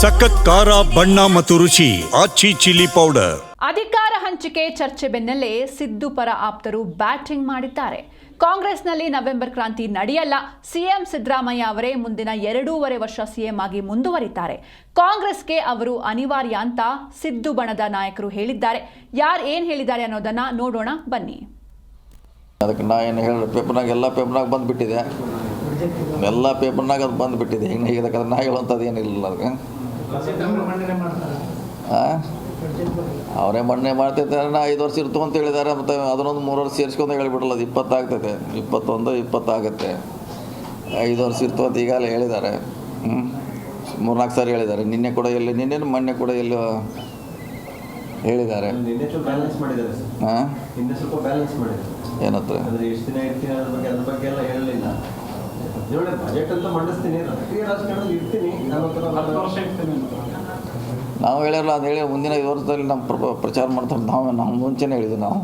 ಸಖತ್ ಖಾರ ಬಣ್ಣ ಮತ್ತು ರುಚಿ ಆಚಿ ಚಿಲ್ಲಿ ಪೌಡರ್. ಅಧಿಕಾರ ಹಂಚಿಕೆ ಚರ್ಚೆ ಬೆನ್ನಲ್ಲೇ ಸಿದ್ದು ಪರ ಆಪ್ತರು ಬ್ಯಾಟಿಂಗ್ ಮಾಡಿದ್ದಾರೆ. ಕಾಂಗ್ರೆಸ್ನಲ್ಲಿ ನವೆಂಬರ್ ಕ್ರಾಂತಿ ನಡೆಯಲ್ಲ ಸಿಎಂ ಸಿದ್ದರಾಮಯ್ಯ ಅವರೇ ಮುಂದಿನ ಎರಡೂವರೆ ವರ್ಷ ಸಿಎಂ ಆಗಿ ಮುಂದುವರಿತಾರೆ. ಕಾಂಗ್ರೆಸ್ಗೆ ಅವರು ಅನಿವಾರ್ಯ ಅಂತ ಸಿದ್ದು ಬಣದ ನಾಯಕರು ಹೇಳಿದ್ದಾರೆ. ಯಾರು ಏನು ಹೇಳಿದ್ದಾರೆ ಅನ್ನೋದನ್ನ ನೋಡೋಣ ಬನ್ನಿ. ಅದಕ್ಕೆ ನಾ ಏನು ಹೇಳಿ ಪೇಪರ್ನಾಗ ಎಲ್ಲ ಪೇಪರ್ನಾಗ ಬಂದುಬಿಟ್ಟಿದೆ. ಎಲ್ಲ ಪೇಪರ್ನಾಗ ಅದು ಬಂದುಬಿಟ್ಟಿದೆ. ಈಗ ಈಗ ಅದಕ್ಕೆ ನಾ ಹೇಳುವಂಥದ್ದು ಏನಿಲ್ಲ ಅದಕ್ಕೆ. ಅವರೇ ಮಣ್ಣೆ ಮಾಡ್ತಿರ್ತಾರೆ. ನಾ ಐದು ವರ್ಷ ಇರ್ತು ಅಂತ ಹೇಳಿದ್ದಾರೆ ಮತ್ತು ಅದನ್ನೊಂದು ಮೂರು ವರ್ಷ ಸೇರಿಸ್ಕೊಂಡು ಹೇಳಿಬಿಡಲ್ಲ ಅದು ಇಪ್ಪತ್ತಾಗ್ತೈತೆ. ಇಪ್ಪತ್ತೊಂದು ಇಪ್ಪತ್ತಾಗುತ್ತೆ. ಐದು ವರ್ಷ ಇರ್ತು ಅಂತ ಈಗಾಗಲೇ ಹೇಳಿದ್ದಾರೆ ಹ್ಞೂ ಮೂರ್ನಾಲ್ಕು ಸಾರಿ ಹೇಳಿದ್ದಾರೆ ನಿನ್ನೆ ಕೂಡ ಎಲ್ಲಿ ನಿನ್ನೆ ಮೊನ್ನೆ ಕೂಡ ಎಲ್ಲಿ ಹೇಳಿದ್ದಾರೆ ಏನತ್ರ? ಅಂದ್ರೆ ಎಷ್ಟು ದಿನ ಇರ್ತೀನಿ ಅದ್ರ ಬಗ್ಗೆ ಅದ್ರ ಬಗ್ಗೆ ಎಲ್ಲ ಹೇಳಲಿಲ್ಲ ನೋಡಿ ಬಜೆಟ್ ಅಂತ. ಮಂಡಿಸ್ತೀನಿ ರಾಷ್ಟ್ರೀಯ ರಾಜಕಾರಣದಲ್ಲಿ ಇರ್ತೀನಿ ನಾವು ಹೇಳಿರಲ್ಲ ಅದು ಹೇಳಿ ಮುಂದಿನ ವಿವರದಲ್ಲಿ ವರ್ಷದಲ್ಲಿ ನಮ್ಮ ಪ್ರ- ಪ್ರಚಾರ ಮಾಡ್ತಾರೆ. ನಾವು ನಾವು ಮುಂಚೆನೇ ಹೇಳಿದ್ವಿ ನಾವು.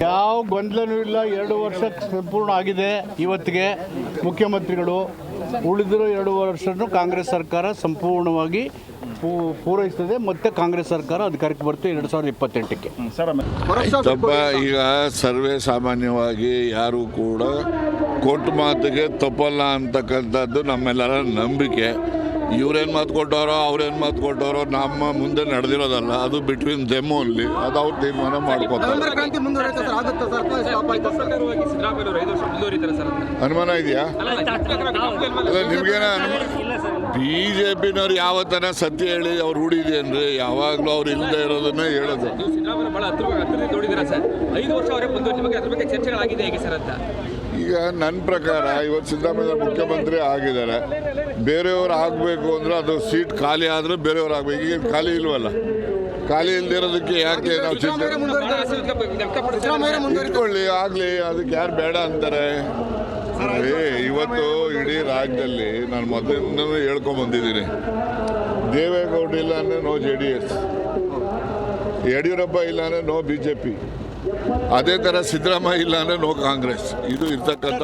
ಯಾವ ಗೊಂದಲನೂ ಇಲ್ಲ. ಎರಡು ವರ್ಷ ಸಂಪೂರ್ಣ ಆಗಿದೆ ಇವತ್ತಿಗೆ. ಮುಖ್ಯಮಂತ್ರಿಗಳು ಉಳಿದಿರೋ ಎರಡು ವರ್ಷನೂ ಕಾಂಗ್ರೆಸ್ ಸರ್ಕಾರ ಸಂಪೂರ್ಣವಾಗಿ ಪೂ ಪೂರೈಸ್ತದೆ ಮತ್ತೆ ಕಾಂಗ್ರೆಸ್ ಸರ್ಕಾರ ಅಧಿಕಾರಕ್ಕೆ ಬರುತ್ತೆ ಎರಡು ಸಾವಿರದ ಇಪ್ಪತ್ತೆಂಟಕ್ಕೆ ತಪ್ಪ ಈಗ ಸರ್ವೇ ಸಾಮಾನ್ಯವಾಗಿ ಯಾರು ಕೂಡ ಕೊಟ್ಟು ಮಾತಿಗೆ ತಪ್ಪಲ್ಲ ಅಂತಕ್ಕಂಥದ್ದು ನಮ್ಮೆಲ್ಲರ ನಂಬಿಕೆ ಇವ್ರೇನು ಮಾತು ಕೊಟ್ಟವರೋ ಅವ್ರೇನು ಮಾತು ಕೊಟ್ಟವರೋ ನಮ್ಮ ಮುಂದೆ ನಡೆದಿರೋದಲ್ಲ ಅದು ಬಿಟ್ವೀನ್ ದೆಮ್ ಅಲ್ಲಿ ಅದು ಅವ್ರು ತೀರ್ಮಾನ ಮಾಡ್ಕೋತಾರೆ ಅನುಮಾನ ಇದೆಯಾ ಅಲ್ಲ ನಿಮ್ಗೇನ ಬಿ ಜೆ ಪಿನವ್ರು ಯಾವತ್ತನ ಸತ್ಯ ಹೇಳಿ ಅವ್ರು ರೂಢಿದೆಯನ್ರಿ ಯಾವಾಗಲೂ ಅವ್ರು ಇಲ್ಲದೆ ಇರೋದನ್ನ ಹೇಳೋದು. ಈಗ ನನ್ನ ಪ್ರಕಾರ ಇವತ್ತು ಸಿದ್ದರಾಮಯ್ಯ ಮುಖ್ಯಮಂತ್ರಿ ಆಗಿದ್ದಾರೆ. ಬೇರೆಯವ್ರು ಆಗಬೇಕು ಅಂದ್ರೆ ಅದು ಸೀಟ್ ಖಾಲಿ ಆದರೆ ಬೇರೆಯವ್ರು ಆಗಬೇಕು. ಈಗ ಖಾಲಿ ಇಲ್ವಲ್ಲ? ಖಾಲಿ ಇಲ್ದಿರೋದಕ್ಕೆ ಯಾಕೆ ನಾವು ಚಿಂತೆ ಇಟ್ಕೊಳ್ಳಿ ಆಗಲಿ ಅದಕ್ಕೆ ಯಾರು ಬೇಡ ಅಂತಾರೆ. ಇವತ್ತು ಇಡೀ ರಾಜ್ಯದಲ್ಲಿ ನಾನು ಮೊದಲಿಂದನೂ ಹೇಳ್ಕೊಂಡ್ ಬಂದಿದ್ದೀನಿ ದೇವೇಗೌಡ ಇಲ್ಲ ಅಂದರೆ no J D S. Yediyurappa ಇಲ್ಲ ಅಂದರೆ ನೋ ಬಿ ಜೆ ಪಿ. ಅದೇ ಥರ ಸಿದ್ದರಾಮಯ್ಯ ಇಲ್ಲ ಅಂದರೆ ನೋ ಕಾಂಗ್ರೆಸ್. ಇದು ಇರ್ತಕ್ಕಂಥ